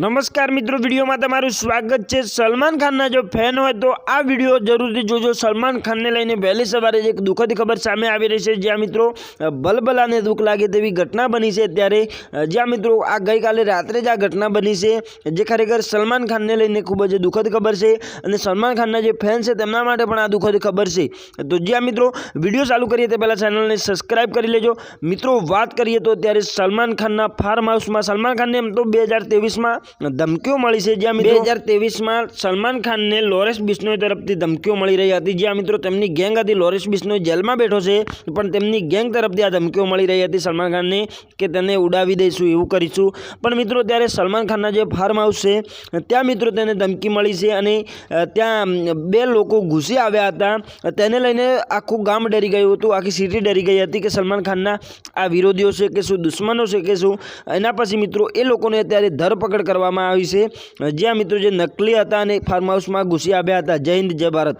નમસ્કાર મિત્રો, વિડીયોમાં તમારું સ્વાગત છે સલમાન ખાનના જો ફેન હોય તો આ વીડિયો જરૂરથી જોજો. સલમાન ખાનને લઈને વહેલી સવારે એક દુઃખદ ખબર સામે આવી રહી છે. જ્યાં મિત્રો બલબલાને દુઃખ લાગે તેવી ઘટના બની છે. ત્યારે જ્યાં મિત્રો, આ ગઈકાલે રાત્રે જ આ ઘટના બની છે, જે ખરેખર સલમાન ખાનને લઈને ખૂબ જ દુઃખદ ખબર છે અને સલમાન ખાનના જે ફેન છે તેમના માટે પણ આ દુઃખદ ખબર છે. તો જ્યાં મિત્રો, વીડિયો ચાલુ કરીએ તે પહેલાં ચેનલને સબસ્ક્રાઇબ કરી લેજો. મિત્રો, વાત કરીએ તો ત્યારે સલમાન ખાનના ફાર્મ હાઉસમાં, સલમાન ખાનને એમ તો બે હજાર તેવીસમાં ધમકીઓ મળી છે. જ્યાં બે હજાર તેવીસમાં સલમાન ખાનને લોરેન્સ બિશ્નોઈ તરફથી ધમકીઓ મળી રહી હતી. જ્યાં મિત્રો તેમની ગેંગ હતી લોરેન્સ બિશ્નોઈ જેલમાં બેઠો છે, પણ તેમની ગેંગ તરફથી આ ધમકીઓ મળી રહી હતી સલમાન ખાનને કે તેને ઉડાવી દઈશું, એવું કરીશું. પણ મિત્રો ત્યારે સલમાન ખાનના જે ફાર્મ હાઉસ છે, ત્યાં મિત્રો તેને ધમકી મળી છે અને ત્યાં બે લોકો ઘૂસી આવ્યા હતા. તેને લઈને આખું ગામ ડરી ગયું હતું, આખી સિટી ડરી ગઈ હતી કે સલમાન ખાનના આ વિરોધીઓ છે કે શું, દુશ્મનો છે કે શું? એના પછી મિત્રો એ લોકોને અત્યારે ધરપકડ કરવામાં આવી છે. જ્યાં મિત્રો જે નકલી હતા અને ફાર્મ હાઉસમાં ઘૂસી આવ્યા હતા. જય હિન્દ, જય ભારત.